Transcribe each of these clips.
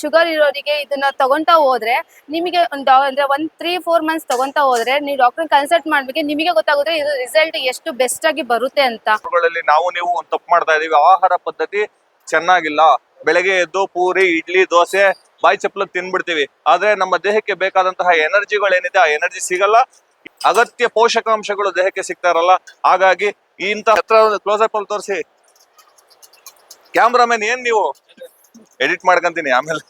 Sugar ಇರೋರಿಗೆ ಇದನ್ನ ತಗೊಂತಾ ಹೋದ್ರೆ ನಿಮಗೆ ಒಂದು ಅಂದ್ರೆ ಒಂದ್ ತ್ರೀ ಫೋರ್ ಮಂತ್ಸ್ ತಗೊಂತಾ ಹೋದ್ರೆ ನೀವು ಡಾಕ್ಟರ್ ಕನ್ಸಲ್ಟ್ ಮಾಡ್ಬೇಕು ನಿಮಗೆ ಗೊತ್ತಾಗುತ್ತೆ ಇದು ರಿಸಲ್ಟ್ ಎಷ್ಟು ಬೆಸ್ಟ್ ಆಗಿ ಬರುತ್ತೆ ಅಂತ. ನಾವು ನೀವು ಒಂದು ತಪ್ಪು ಮಾಡ್ತಾ ಇದೀವಿ. ಆಹಾರ ಪದ್ಧತಿ ಚೆನ್ನಾಗಿಲ್ಲ. ಬೆಳಗ್ಗೆ ಎದ್ದು ಪೂರಿ, ಇಡ್ಲಿ, ದೋಸೆ, ಬಾಯಿ ಚಪ್ಪಲ ತಿನ್ಬಿಡ್ತೀವಿ. ಆದ್ರೆ ನಮ್ಮ ದೇಹಕ್ಕೆ ಬೇಕಾದಂತಹ ಎನರ್ಜಿಗಳೇನಿದೆ, ಆ ಎನರ್ಜಿ ಸಿಗಲ್ಲ. ಅಗತ್ಯ ಪೋಷಕಾಂಶಗಳು ದೇಹಕ್ಕೆ ಸಿಗ್ತಾ ಇರಲ್ಲ. ಹಾಗಾಗಿ ಹತ್ರ ಕ್ಲೋಸ್ ಅಪ್ ಅಲ್ಲಿ ತೋರಿಸಿ. ಕ್ಯಾಮ್ರಾಮನ್, ಏನ್ ನೀವು? ಎಡಿಟ್ ಮಾಡ್ಕೊಂತೀನಿ ಆಮೇಲೆ.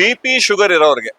ಬಿ ಪಿ ಶುಗರ್ ಇರೋರಿಗೆ.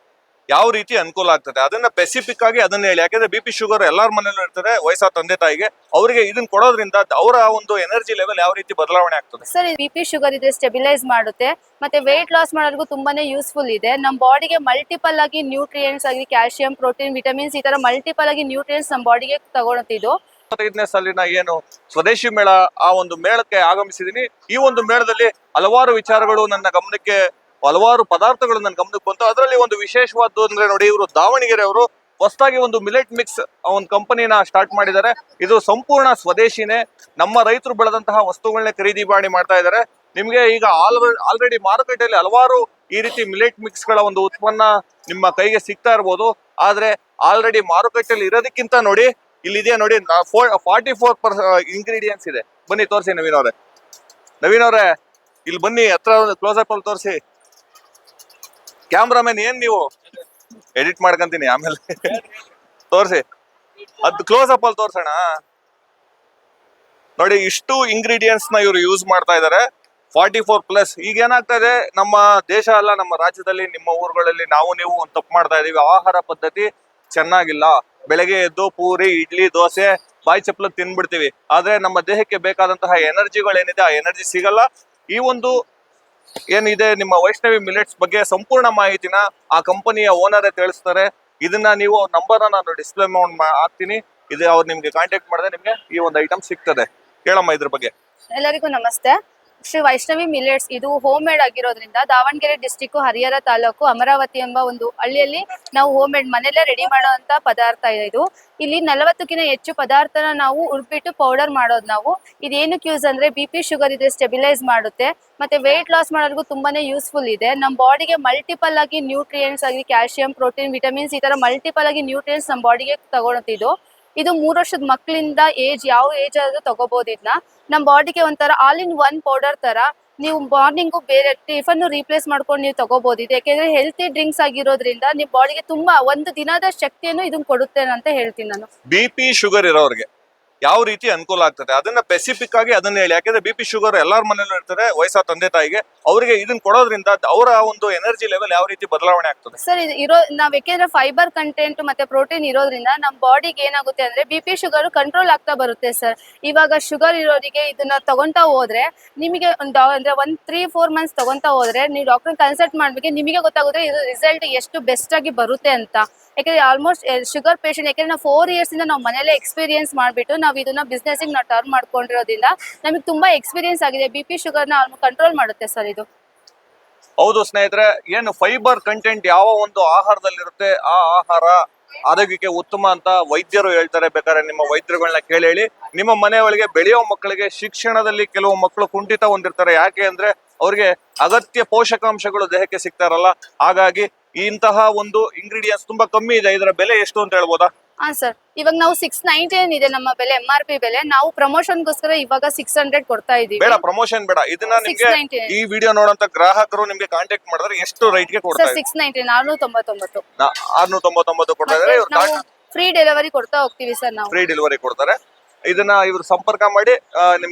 ಯಾವ ರೀತಿ ಅನುಕೂಲ ಆಗ್ತದೆ? ಅದನ್ನ ಸ್ಪೆಸಿಫಿಕ್ ಆಗಿ ಅದನ್ನ ಹೇಳಿ. ಯಾಕಂದ್ರೆ ಬಿ ಪಿ ಶುಗರ್ ಎಲ್ಲಾರ ಮನೇಲೂ ಇರ್ತದೆ ವಯಸ್ಸಾದ ತಂದೆ ತಾಯಿಗೆ. ಅವರಿಗೆ ಇದನ್ನ ಕೊಡೋದ್ರಿಂದ ಅವರ ಒಂದು ಎನರ್ಜಿ ಲೆವೆಲ್ ಯಾವ ರೀತಿ ಬದಲಾವಣೆ ಆಗ್ತದೆ? ಸರ್ ಬಿ ಪಿ ಶುಗರ್ ಇದೆ ಸ್ಟೆಬಿಲೈಸ್ ಮಾಡುತ್ತೆ. ಮತ್ತೆ ವೆಯ್ಟ್ ಲಾಸ್ ಮಾಡೋದಕ್ಕೂ ತುಂಬಾನೇ ಯೂಸ್ಫುಲ್ ಇದೆ. ನಮ್ಮ ಬಾಡಿಗೆ ಮಲ್ಟಿಪಲ್ ಆಗಿ ನ್ಯೂಟ್ರಿಯೆಂಟ್ಸ್ ಆಗಿ ಕ್ಯಾಲ್ಸಿಯಂ ಪ್ರೋಟೀನ್ ವಿಟಮಿನ್ಸ್ ಈ ತರ ಮಲ್ಟಿಪಲ್ ಆಗಿ ನ್ಯೂಟ್ರಿಯೆಂಟ್ಸ್ ನಮ್ಮ ಬಾಡಿಗೆ ತಗೊಳುತ್ತಿದ್ದು ಇಪ್ಪತ್ತೈದನೇ ಸಾಲಿನ ಏನು ಸ್ವದೇಶಿ ಮೇಳ ಆ ಒಂದು ಮೇಳಕ್ಕೆ ಆಗಮಿಸಿದೀನಿ ಈ ಒಂದು ಮೇಳದಲ್ಲಿ ಹಲವಾರು ವಿಚಾರಗಳು ನನ್ನ ಗಮನಕ್ಕೆ, ಹಲವಾರು ಪದಾರ್ಥಗಳು ನನ್ನ ಗಮನಕ್ಕೆ ಬಂತು. ಅದರಲ್ಲಿ ಒಂದು ವಿಶೇಷವಾದ್ದು ಅಂದ್ರೆ ನೋಡಿ, ಇವರು ದಾವಣಗೆರೆ ಅವರು ಹೊಸದಾಗಿ ಒಂದು ಮಿಲೆಟ್ ಮಿಕ್ಸ್ ಒಂದು ಕಂಪನಿನ ಸ್ಟಾರ್ಟ್ ಮಾಡಿದ್ದಾರೆ. ಇದು ಸಂಪೂರ್ಣ ಸ್ವದೇಶಿನೇ. ನಮ್ಮ ರೈತರು ಬೆಳೆದಂತಹ ವಸ್ತುಗಳನ್ನ ಖರೀದಿ ಮಾಡಿ ಮಾಡ್ತಾ ಇದ್ದಾರೆ. ನಿಮ್ಗೆ ಈಗ ಆಲ್ ಆಲ್ರೆಡಿ ಮಾರುಕಟ್ಟೆಯಲ್ಲಿ ಹಲವಾರು ಈ ರೀತಿ ಮಿಲೆಟ್ ಮಿಕ್ಸ್ಗಳ ಒಂದು ಉತ್ಪನ್ನ ನಿಮ್ಮ ಕೈಗೆ ಸಿಗ್ತಾ ಇರ್ಬೋದು. ಆದ್ರೆ ಆಲ್ರೆಡಿ ಮಾರುಕಟ್ಟೆಯಲ್ಲಿ ಇರೋದಕ್ಕಿಂತ ನೋಡಿ ಇಲ್ಲಿದೆಯಾ ನೋಡಿ ಫಾರ್ಟಿ ಫೋರ್ ಪರ್ ಇಂಗ್ರೀಡಿಯೆಂಟ್ಸ್ ಇದೆ. ಬನ್ನಿ, ತೋರಿಸಿ ನವೀನ್ ಅವರೇ. ನವೀನ್ ಅವರೇ, ಇಲ್ಲಿ ಬನ್ನಿ, ಹತ್ರ ಕ್ಲೋಸ್ ಅಪ್ ಅಲ್ಲಿ ತೋರಿಸಿ. ಕ್ಯಾಮ್ರಾಮನ್ ಏನ್ ನೀವು? ಎಡಿಟ್ ಮಾಡ್ಕೊಂತೀನಿ ಆಮೇಲೆ. ತೋರಿಸಿ. ಅದು ಕ್ಲೋಸ್ ಅಪ್ ಅಲ್ಲಿ ತೋರ್ಸೋಣ. ನೋಡಿ, ಇಷ್ಟು ಇಂಗ್ರೀಡಿಯೆಂಟ್ಸ್ನ ಇವರು ಯೂಸ್ ಮಾಡ್ತಾ ಇದ್ದಾರೆ ಫಾರ್ಟಿ ಫೋರ್ ಪ್ಲಸ್ ಈಗ ಏನಾಗ್ತಾ ಇದೆ? ನಮ್ಮ ದೇಶ ಅಲ್ಲ, ನಮ್ಮ ರಾಜ್ಯದಲ್ಲಿ, ನಿಮ್ಮ ಊರುಗಳಲ್ಲಿ ನಾವು, ನೀವು ಒಂದು ತಪ್ಪು ಮಾಡ್ತಾ ಇದೀವಿ. ಆಹಾರ ಪದ್ಧತಿ ಚೆನ್ನಾಗಿಲ್ಲ. ಬೆಳಗ್ಗೆ ಎದ್ದು ಪೂರಿ, ಇಡ್ಲಿ, ದೋಸೆ, ಬಾಯಿ ಚಪ್ಪಲ ತಿನ್ಬಿಡ್ತೀವಿ. ಆದ್ರೆ ನಮ್ಮ ದೇಹಕ್ಕೆ ಬೇಕಾದಂತಹ ಎನರ್ಜಿಗಳೇನಿದೆ, ಆ ಎನರ್ಜಿ ಸಿಗಲ್ಲ. ಈ ಒಂದು ಏನಿದೆ, ನಿಮ್ಮ ವೈಷ್ಣವಿ ಮಿಲೆಟ್ಸ್ ಬಗ್ಗೆ ಸಂಪೂರ್ಣ ಮಾಹಿತಿನ ಆ ಕಂಪನಿಯ ಓನರೇ ತಿಳಿಸ್ತಾರೆ. ಇದನ್ನ ನೀವು ನಂಬರ್ ನಾನು ಡಿಸ್ಪ್ಲೇ ಹಾಕ್ತೀನಿ. ಇದು ಅವ್ರು ನಿಮ್ಗೆ ಕಾಂಟ್ಯಾಕ್ಟ್ ಮಾಡಿದ್ರೆ ನಿಮ್ಗೆ ಈ ಒಂದು ಐಟಮ್ ಸಿಗ್ತದೆ. ಹೇಳಮ್ಮ ಇದ್ರ ಬಗ್ಗೆ. ಎಲ್ಲರಿಗೂ ನಮಸ್ತೆ. ಶ್ರೀ ವೈಷ್ಣವಿ ಮಿಲೆಟ್ಸ್. ಇದು ಹೋಮ್ ಮೇಡ್ ಆಗಿರೋದ್ರಿಂದ ದಾವಣಗೆರೆ ಡಿಸ್ಟಿಕ್ ಹರಿಹರ ತಾಲೂಕು, ಅಮರಾವತಿ ಎಂಬ ಒಂದು ಹಳ್ಳಿಯಲ್ಲಿ ನಾವು ಹೋಮ್ ಮೇಡ್ ಮನೆಯಲ್ಲೇ ರೆಡಿ ಮಾಡುವಂತ ಪದಾರ್ಥ ಇದೆ. ಇದು ಇಲ್ಲಿ ನಲವತ್ತಕ್ಕಿಂತ ಹೆಚ್ಚು ಪದಾರ್ಥನ ನಾವು ಉರ್ಬಿಟ್ಟು ಪೌಡರ್ ಮಾಡೋದು ನಾವು. ಇದೇನಕ್ಕೆ ಯೂಸ್ ಅಂದ್ರೆ ಬಿ ಪಿ ಶುಗರ್ ಇದೆ ಸ್ಟೆಬಿಲೈಸ್ ಮಾಡುತ್ತೆ. ಮತ್ತೆ ವೆಯ್ಟ್ ಲಾಸ್ ಮಾಡೋರ್ಗು ತುಂಬಾನೇ ಯೂಸ್ಫುಲ್ ಇದೆ. ನಮ್ಮ ಬಾಡಿಗೆ ಮಲ್ಟಿಪಲ್ ಆಗಿ ನ್ಯೂಟ್ರಿಯೆಂಟ್ಸ್ ಆಗಿ ಕ್ಯಾಲ್ಸಿಯಂ ಪ್ರೋಟೀನ್ ವಿಟಮಿನ್ಸ್ ಈ ತರ ಮಲ್ಟಿಪಲ್ ಆಗಿ ನ್ಯೂಟ್ರಿಯೆಂಟ್ಸ್ ನಮ್ಮ ಬಾಡಿಗೆ ತಗೊಳುತ್ತಿದ್ದು ಇದು ಮೂರು ವರ್ಷದ ಮಕ್ಕಳಿಂದ ಏಜ್ ಯಾವ ಏಜ್ ಆದ್ರೂ ತಗೋಬಹುದು ಇದನ್ನ ನಮ್ಮ ಬಾಡಿಗೆ ಒಂಥರ ಆಲ್ ಇನ್ ಒನ್ ಪೌಡರ್ ತರ ನೀವು ಮಾರ್ನಿಂಗು ಬೇರೆ ಟಿಫನ್ ರೀಪ್ಲೇಸ್ ಮಾಡ್ಕೊಂಡು ನೀವು ತಗೋಬಹುದು ಇದು ಯಾಕೆಂದ್ರೆ ಹೆಲ್ತಿ ಡ್ರಿಂಕ್ಸ್ ಆಗಿರೋದ್ರಿಂದ ನಿಮ್ಮ ಬಾಡಿಗೆ ತುಂಬಾ ಒಂದು ದಿನದ ಶಕ್ತಿಯನ್ನು ಇದನ್ನ ಕೊಡುತ್ತೆ ಅಂತ ಹೇಳ್ತೀನಿ ನಾನು. ಬಿ ಪಿ ಶುಗರ್ ಇರೋರಿಗೆ. ಯಾವ ರೀತಿ ಅನುಕೂಲ ಆಗ್ತದೆ? ಅದನ್ನ ಸ್ಪೆಸಿಫಿಕ್ ಆಗಿ ಅದನ್ನ ಹೇಳಿ. ಯಾಕಂದ್ರೆ ಬಿ ಪಿ ಶುಗರ್ ಎಲ್ಲರ ಮನೇಲೂ ಇರ್ತದೆ ವಯಸ್ಸಾದ ತಂದೆ ತಾಯಿಗೆ. ಅವರಿಗೆ ಇದನ್ನ ಕೊಡೋದ್ರಿಂದ ಅವರ ಒಂದು ಎನರ್ಜಿ ಲೆವೆಲ್ ಯಾವ ರೀತಿ ಬದಲಾವಣೆ ಆಗ್ತದೆ? ಸರ್ ಇದು ಇರೋ, ನಾವ್ ಯಾಕೆಂದ್ರೆ ಫೈಬರ್ ಕಂಟೆಂಟ್ ಮತ್ತೆ ಪ್ರೋಟೀನ್ ಇರೋದ್ರಿಂದ ನಮ್ ಬಾಡಿಗೆ ಏನಾಗುತ್ತೆ ಅಂದ್ರೆ ಬಿ ಪಿ ಶುಗರ್ ಕಂಟ್ರೋಲ್ ಆಗ್ತಾ ಬರುತ್ತೆ ಸರ್ ಇವಾಗ ಶುಗರ್ ಇರೋರಿಗೆ ಇದನ್ನ ತಗೊಂತಾ ಹೋದ್ರೆ, ನಿಮಗೆ ಅಂದ್ರೆ ಒಂದ್ ತ್ರೀ ಫೋರ್ ಮಂತ್ಸ್ ತಗೊಂತಾ ಹೋದ್ರೆ, ನೀವು ಡಾಕ್ಟರ್ ಕನ್ಸಲ್ಟ್ ಮಾಡ್ಬೇಕು ನಿಮಗೆ ಗೊತ್ತಾಗುತ್ತೆ ಇದು ರಿಸಲ್ಟ್ ಎಷ್ಟು ಬೆಸ್ಟ್ ಆಗಿ ಬರುತ್ತೆ ಅಂತ. ಯಾಕಂದ್ರೆ ಆಲ್ಮೋಸ್ಟ್ ಶುಗರ್ ಪೇಷಂಟ್ ಯಾಕಂದ್ರೆ ನಾವು ಫೋರ್ ಇಯರ್ಸ್ ಇಂದ ನಾವು ಮನೇಲೆ ಎಕ್ಸ್ಪೀರಿಯನ್ಸ್ ಮಾಡ್ಬಿಟ್ಟು ಇದನ್ನ ಬಿಸ್ನೆಸ್ ನಾವು ಟರ್ನ್ ಮಾಡ್ಕೊಂಡಿರೋದ್ರಿಂದ ನಮಗೆ ತುಂಬಾ ಎಕ್ಸ್ಪೀರಿಯನ್ಸ್ ಆಗಿದೆ. ಬಿ ಪಿ ಶುಗರ್ನ ಕಂಟ್ರೋಲ್ ಮಾಡುತ್ತೆ ಸರ್ ಇದು. ಹೌದು ಸ್ನೇಹಿತರೆ, ಏನು ಫೈಬರ್ ಕಂಟೆಂಟ್ ಯಾವ ಒಂದು ಆಹಾರದಲ್ಲಿರುತ್ತೆ, ಆ ಆಹಾರ ಆರೋಗ್ಯಕ್ಕೆ ಉತ್ತಮ ಅಂತ ವೈದ್ಯರು ಹೇಳ್ತಾರೆ. ಬೇಕಾದ್ರೆ ನಿಮ್ಮ ವೈದ್ಯರುಗಳನ್ನ ಕೇಳಿ ಹೇಳಿ. ನಿಮ್ಮ ಮನೆ ಒಳಗೆ ಬೆಳೆಯೋ ಮಕ್ಕಳಿಗೆ ಶಿಕ್ಷಣದಲ್ಲಿ ಕೆಲವು ಮಕ್ಕಳು ಕುಂಠಿತ ಹೊಂದಿರ್ತಾರೆ. ಯಾಕೆ ಅಂದ್ರೆ ಅವ್ರಿಗೆ ಅಗತ್ಯ ಪೋಷಕಾಂಶಗಳು ದೇಹಕ್ಕೆ ಸಿಗ್ತಾರಲ್ಲ ಹಾಗಾಗಿ ಇಂತಹ ಒಂದು ಇಂಗ್ರೀಡಿಯೆಂಟ್ಸ್ ತುಂಬಾ ಕಮ್ಮಿ ಇದೆ. ಇದರ ಬೆಲೆ ಎಷ್ಟು ಅಂತ ಹೇಳ್ಬೋದಾ? ಹಾ ಸರ್ ಇವಾಗ ನಾವು ಸಿಕ್ಸ್ ನೈಂಟಿ ಇದೆ ನಮ್ಮ ಬೆಲೆ ಎಂ ಆರ್ ಪಿ ಬೆಲೆ ನಾವು ಪ್ರಮೋಷನ್ಗೋಸ್ಕರ ಇವಾಗ ಸಿಕ್ಸ್ ಹಂಡ್ರೆಡ್ ಕೊಡ್ತಾ ಇದೀವಿ. ಬೇಡ ಪ್ರಮೋಷನ್ ಬೇಡ. ಇದನ್ನ ನಿಮ್ಗೆ ಈ ವಿಡಿಯೋ ನೋಡಂತ ಗ್ರಾಹಕರು ನಿಮ್ಗೆ ಕಾಂಟ್ಯಾಕ್ಟ್ ಮಾಡಿದ್ರೆ ಎಷ್ಟು ರೈಟ್ಗೆ ಕೊಡ್ತಾ ಸರ್ ಸಿಕ್ಸ್ ನೈಂಟಿ ನಾನೂರ ತೊಂಬತ್ತೊಂಬತ್ತು ಆರ್ನೂರ ತೊಂಬತ್ತೊಂಬತ್ತು ಕೊಡ್ತಾ ಇದಾರೆ ಇವ್ರು ನಾವು ಫ್ರೀ ಡೆಲಿವರಿ ಕೊಡ್ತಾ ಹೋಗ್ತೀವಿ ಸರ್ ನಾವು. ಫ್ರೀ ಡೆಲಿವರಿ ಕೊಡ್ತಾರೆ. ಇದನ್ನ ಇವ್ರು ಸಂಪರ್ಕ ಮಾಡಿ ಆ, ನಿಮ್ಗೆ